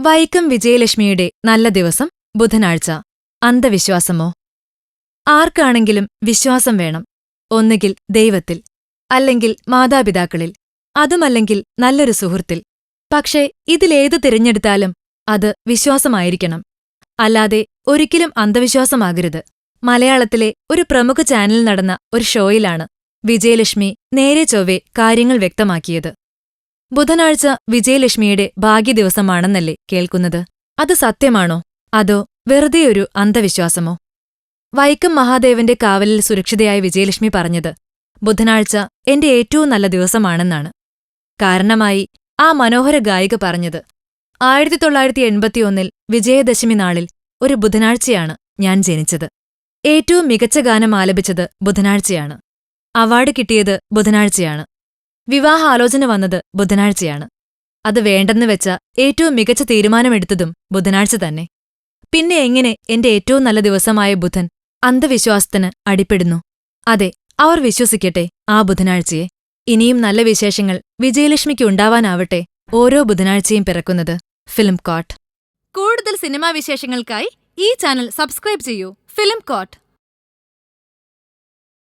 വൈക്കം വിജയലക്ഷ്മിയുടെ നല്ല ദിവസം ബുധനാഴ്ച. അന്ധവിശ്വാസമോ? ആർക്കാണെങ്കിലും വിശ്വാസം വേണം. ഒന്നുകിൽ ദൈവത്തിൽ അല്ലെങ്കിൽ മാതാപിതാക്കളിൽ അതുമല്ലെങ്കിൽ നല്ലൊരു സുഹൃത്തിൽ. പക്ഷേ ഇതിലേത് തിരഞ്ഞെടുത്താലും അത് വിശ്വാസമായിരിക്കണം. അല്ലാതെ ഒരിക്കലും അന്ധവിശ്വാസമാകരുത്. മലയാളത്തിലെ ഒരു പ്രമുഖ ചാനലിൽ നടന്ന ഒരു ഷോയിലാണ് വിജയലക്ഷ്മി നേരെ ചൊവ്വെ കാര്യങ്ങൾ വ്യക്തമാക്കിയത്. ബുധനാഴ്ച വിജയലക്ഷ്മിയുടെ ഭാഗ്യദിവസമാണെന്നല്ലേ കേൾക്കുന്നത്. അത് സത്യമാണോ? അതോ വെറുതെയൊരു അന്ധവിശ്വാസമോ? വൈക്കം മഹാദേവന്റെ കാവലിൽ സുരക്ഷിതയായ വിജയലക്ഷ്മി പറഞ്ഞത് ബുധനാഴ്ച എന്റെ ഏറ്റവും നല്ല ദിവസമാണെന്നാണ്. കാരണമായി ആ മനോഹര ഗായിക പറഞ്ഞത് ആയിരത്തി തൊള്ളായിരത്തി എൺപത്തിയൊന്നിൽ വിജയദശമി നാളിൽ ഒരു ബുധനാഴ്ചയാണ് ഞാൻ ജനിച്ചത്. ഏറ്റവും മികച്ച ഗാനം ആലപിച്ചത് ബുധനാഴ്ചയാണ്. അവാർഡ് കിട്ടിയത് ബുധനാഴ്ചയാണ്. വിവാഹാലോചന വന്നത് ബുധനാഴ്ചയാണ്. അത് വേണ്ടെന്ന് വെച്ച ഏറ്റവും മികച്ച തീരുമാനമെടുത്തതും ബുധനാഴ്ച തന്നെ. പിന്നെ എങ്ങനെ എന്റെ ഏറ്റവും നല്ല ദിവസമായ ബുധൻ അന്ധവിശ്വാസത്തിന് അടിപ്പെടുന്നു അതെ അവർ വിശ്വസിക്കട്ടെ ആ ബുധനാഴ്ചയെ. ഇനിയും നല്ല വിശേഷങ്ങൾ വിജയലക്ഷ്മിക്ക് ഉണ്ടാവാനാവട്ടെ ഓരോ ബുധനാഴ്ചയും പിറക്കുന്നത്. ഫിലിം കോട്ട്. കൂടുതൽ സിനിമാ വിശേഷങ്ങൾക്കായി ഈ ചാനൽ സബ്സ്ക്രൈബ് ചെയ്യൂ. Film coat.